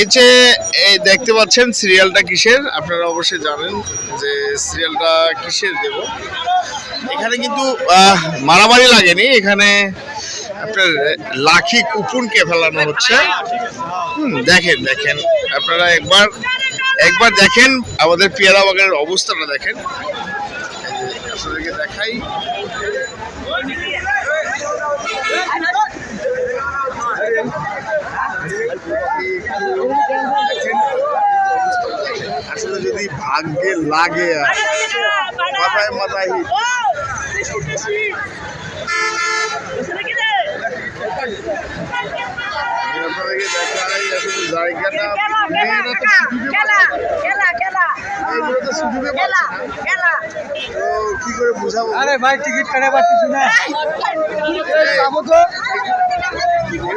এই দেখতে পাচ্ছেন সিরিয়ালটা কিসের? আপনারা অবশ্যই জানেন যে সিরিয়ালটা কিসের দেব। এখানে কিন্তু মারামারি লাগেনি। এখানে আপনার লাখি কুকুনকে ফেলানো হচ্ছে। দেখেন দেখেন। আপনারা একবার একবার দেখেন আমাদের পেয়ারা বাগানের অবস্থাটা দেখেন। আপনাদেরকে দেখাই। আসলে যদি ভাগ্যে লাগে আর মাথায় মাথায় জায়গাটা কি করে বুঝাবো আরে ভাই টিকিট কাটা পাচ্ছি না যাব তো। এর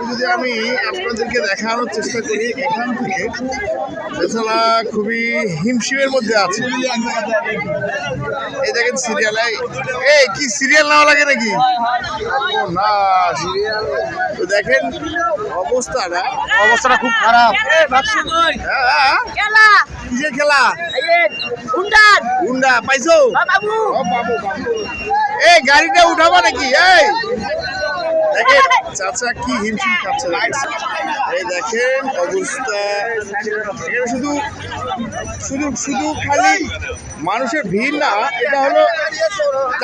যদি আমি আপনাদেরকে দেখানোর চেষ্টা করি এখান থেকে বেচারা খুবই হিমশিমের মধ্যে আছে। এই দেখেন সিরিয়াল এই কি সিরিয়াল নেওয়া লাগে নাকি? না সিরিয়াল তো দেখেন অবস্থাটা। অবস্থাটা খুব খারাপ। হ্যাঁ, কিসের খেলা? গুন্ডা পাইছো? ও বাবু বাবু। এই গাড়িটা উঠাবা নাকি? এই। দেখেন, চাচা কি হিমশিম খাচ্ছে এই দেখেন, অবস্থা। এখানে শুধু শুধু শুধু খালি মানুষের ভিড় না, এটা হলো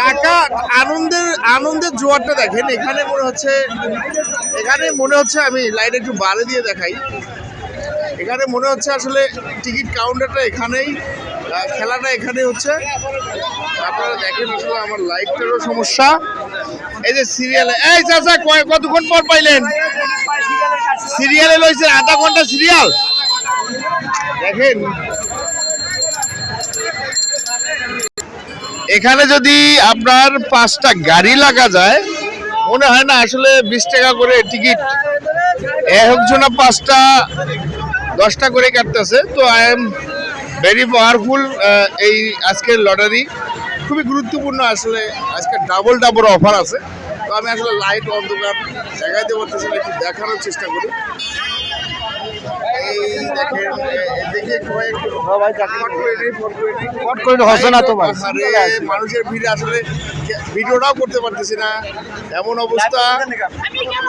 টাকা, আনন্দের আনন্দের জোয়ারটা দেখেন। এখানে মনে হচ্ছে, এখানে মনে হচ্ছে আমি লাইট একটু বাড়ে দিয়ে দেখাই। এখানে মনে হচ্ছে আসলে টিকিট কাউন্টারটা এখানেই খেলাটা এখানে হচ্ছে। আপনারা দেখেন আসলে আমার লাইটটারও সমস্যা। এই যে সিরিয়ালে এই চাচা কতক্ষণ পর পাইলেন? সিরিয়ালে লইছে আধা ঘণ্টা সিরিয়াল দেখেন। এখানে যদি আপনার পাঁচটা গাড়ি লাগা যায়, মনে হয় না আসলে বিশ টাকা করে টিকিট। একজনা পাঁচটা, দশটা করে কাটতেছে। তো আই এম ভেরি পাওয়ারফুল এই আজকের লটারি খুবই গুরুত্বপূর্ণ আসলে আজকে ডাবল ডাবল অফার আছে। তো আমি আসলে লাইট অন্ধকার দেখাইতে পারতেছি না একটু দেখানোর চেষ্টা করি। ভাই মানুষের ভিড়ে আসলে ভিডিওটাও করতে পারতেছি না। এমন অবস্থা। আমি কেন